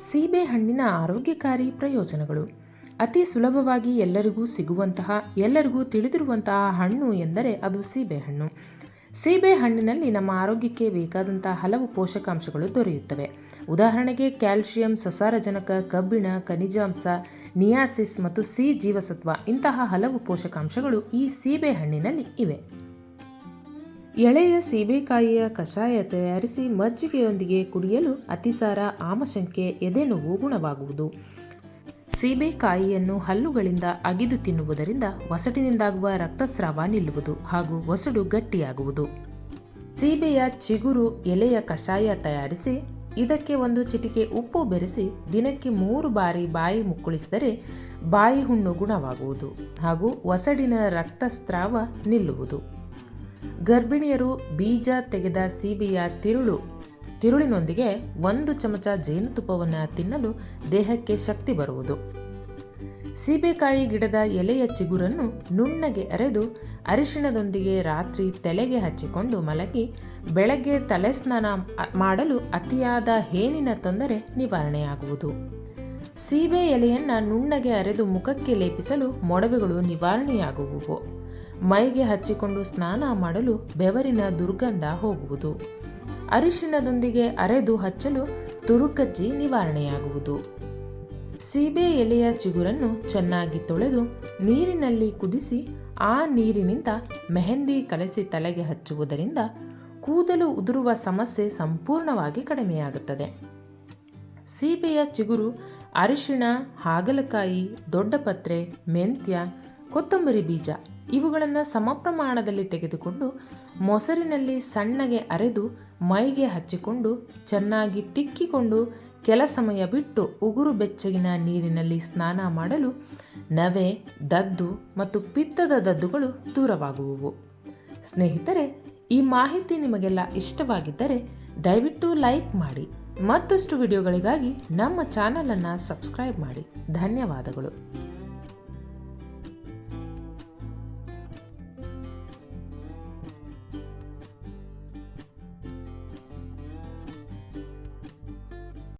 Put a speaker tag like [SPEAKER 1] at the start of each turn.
[SPEAKER 1] ಸೀಬೆ ಹಣ್ಣಿನ ಆರೋಗ್ಯಕಾರಿ ಪ್ರಯೋಜನಗಳು. ಅತಿ ಸುಲಭವಾಗಿ ಎಲ್ಲರಿಗೂ ಸಿಗುವಂತಹ, ಎಲ್ಲರಿಗೂ ತಿಳಿದಿರುವಂತಹ ಹಣ್ಣು ಎಂದರೆ ಅದು ಸೀಬೆಹಣ್ಣು ಸೀಬೆಹಣ್ಣಿನಲ್ಲಿ ನಮ್ಮ ಆರೋಗ್ಯಕ್ಕೆ ಬೇಕಾದಂತಹ ಹಲವು ಪೋಷಕಾಂಶಗಳು ದೊರೆಯುತ್ತವೆ. ಉದಾಹರಣೆಗೆ ಕ್ಯಾಲ್ಸಿಯಂ ಸಸಾರಜನಕ, ಕಬ್ಬಿಣ, ಖನಿಜಾಂಶ, ನಿಯಾಸಿಸ್ ಮತ್ತು ಸಿ ಜೀವಸತ್ವ ಇಂತಹ ಹಲವು ಪೋಷಕಾಂಶಗಳು ಈ ಸೀಬೆಹಣ್ಣಿನಲ್ಲಿ ಇವೆ. ಎಳೆಯ ಸೀಬೆಕಾಯಿಯ ಕಷಾಯ ತಯಾರಿಸಿ ಮಜ್ಜಿಗೆಯೊಂದಿಗೆ ಕುಡಿಯಲು ಅತಿಸಾರ ಆಮಶಂಕೆ ಎದೆನೋವು ಗುಣವಾಗುವುದು. ಸೀಬೆಕಾಯಿಯನ್ನು ಹಲ್ಲುಗಳಿಂದ ಅಗಿದು ತಿನ್ನುವುದರಿಂದ ಒಸಡಿನಿಂದಾಗುವ ರಕ್ತಸ್ರಾವ ನಿಲ್ಲುವುದು ಹಾಗೂ ಒಸಡು ಗಟ್ಟಿಯಾಗುವುದು. ಸೀಬೆಯ ಚಿಗುರು ಎಲೆಯ ಕಷಾಯ ತಯಾರಿಸಿ ಇದಕ್ಕೆ ಒಂದು ಚಿಟಿಕೆ ಉಪ್ಪು ಬೆರೆಸಿ ದಿನಕ್ಕೆ ಮೂರು ಬಾರಿ ಬಾಯಿ ಮುಕ್ಕುಳಿಸಿದರೆ ಬಾಯಿ ಹುಣ್ಣು ಗುಣವಾಗುವುದು ಹಾಗೂ ಒಸಡಿನ ರಕ್ತಸ್ರಾವ ನಿಲ್ಲುವುದು. ಗರ್ಭಿಣಿಯರು ಬೀಜ ತೆಗೆದ ಸೀಬೆಯ ತಿರುಳು. ತಿರುಳಿನೊಂದಿಗೆ ಒಂದು ಚಮಚ ಜೇನುತುಪ್ಪವನ್ನು ತಿನ್ನಲು ದೇಹಕ್ಕೆ ಶಕ್ತಿ ಬರುವುದು. ಸೀಬೆಕಾಯಿ ಗಿಡದ ಎಲೆಯ ಚಿಗುರನ್ನು ನುಣ್ಣಗೆ ಅರೆದು ಅರಿಶಿಣದೊಂದಿಗೆ ರಾತ್ರಿ ತಲೆಗೆ ಹಚ್ಚಿಕೊಂಡು ಮಲಗಿ ಬೆಳಗ್ಗೆ ತಲೆ ಸ್ನಾನ ಮಾಡಲು ಅತಿಯಾದ ಹೇನಿನ ತೊಂದರೆ ನಿವಾರಣೆಯಾಗುವುದು. ಸೀಬೆ ಎಲೆಯನ್ನು ನುಣ್ಣಗೆ ಅರೆದು ಮುಖಕ್ಕೆ ಲೇಪಿಸಲು ಮೊಡವೆಗಳು ನಿವಾರಣೆಯಾಗುವುವು. ಮೈಗೆ ಹಚ್ಚಿಕೊಂಡು ಸ್ನಾನ ಮಾಡಲು ಬೆವರಿನ ದುರ್ಗಂಧ ಹೋಗುವುದು. ಅರಿಶಿಣದೊಂದಿಗೆ ಅರೆದು ಹಚ್ಚಲು ತುರುಕಜ್ಜಿ ನಿವಾರಣೆಯಾಗುವುದು. ಸೀಬೆ ಎಲೆಯ ಚಿಗುರನ್ನು ಚೆನ್ನಾಗಿ ತೊಳೆದು ನೀರಿನಲ್ಲಿ ಕುದಿಸಿ ಆ ನೀರಿನಿಂದ ಮೆಹಂದಿ ಕಲಸಿ ತಲೆಗೆ ಹಚ್ಚುವುದರಿಂದ ಕೂದಲು ಉದುರುವ ಸಮಸ್ಯೆ ಸಂಪೂರ್ಣವಾಗಿ ಕಡಿಮೆಯಾಗುತ್ತದೆ. ಸೀಬೆಯ ಚಿಗುರು, ಅರಿಶಿಣ, ಹಾಗಲಕಾಯಿ ದೊಡ್ಡಪತ್ರೆ ಮೆಂತ್ಯ, ಕೊತ್ತಂಬರಿ ಬೀಜ ಇವುಗಳನ್ನು ಸಮ ಪ್ರಮಾಣದಲ್ಲಿ ತೆಗೆದುಕೊಂಡು ಮೊಸರಿನಲ್ಲಿ ಸಣ್ಣಗೆ ಅರೆದು ಮೈಗೆ ಹಚ್ಚಿಕೊಂಡು ಚೆನ್ನಾಗಿ ತಿಕ್ಕಿಕೊಂಡು ಕೆಲ ಸಮಯ ಬಿಟ್ಟು ಉಗುರು ಬೆಚ್ಚಗಿನ ನೀರಿನಲ್ಲಿ ಸ್ನಾನ ಮಾಡಲು ನವೆ, ದದ್ದು ಮತ್ತು ಪಿತ್ತದ ದದ್ದುಗಳು ದೂರವಾಗುವುವು. ಸ್ನೇಹಿತರೆ, ಈ ಮಾಹಿತಿ ನಿಮಗೆಲ್ಲ ಇಷ್ಟವಾಗಿದ್ದರೆ ದಯವಿಟ್ಟು ಲೈಕ್ ಮಾಡಿ. ಮತ್ತಷ್ಟು ವಿಡಿಯೋಗಳಿಗಾಗಿ ನಮ್ಮ ಚಾನಲನ್ನು ಸಬ್ಸ್ಕ್ರೈಬ್ ಮಾಡಿ. ಧನ್ಯವಾದಗಳು.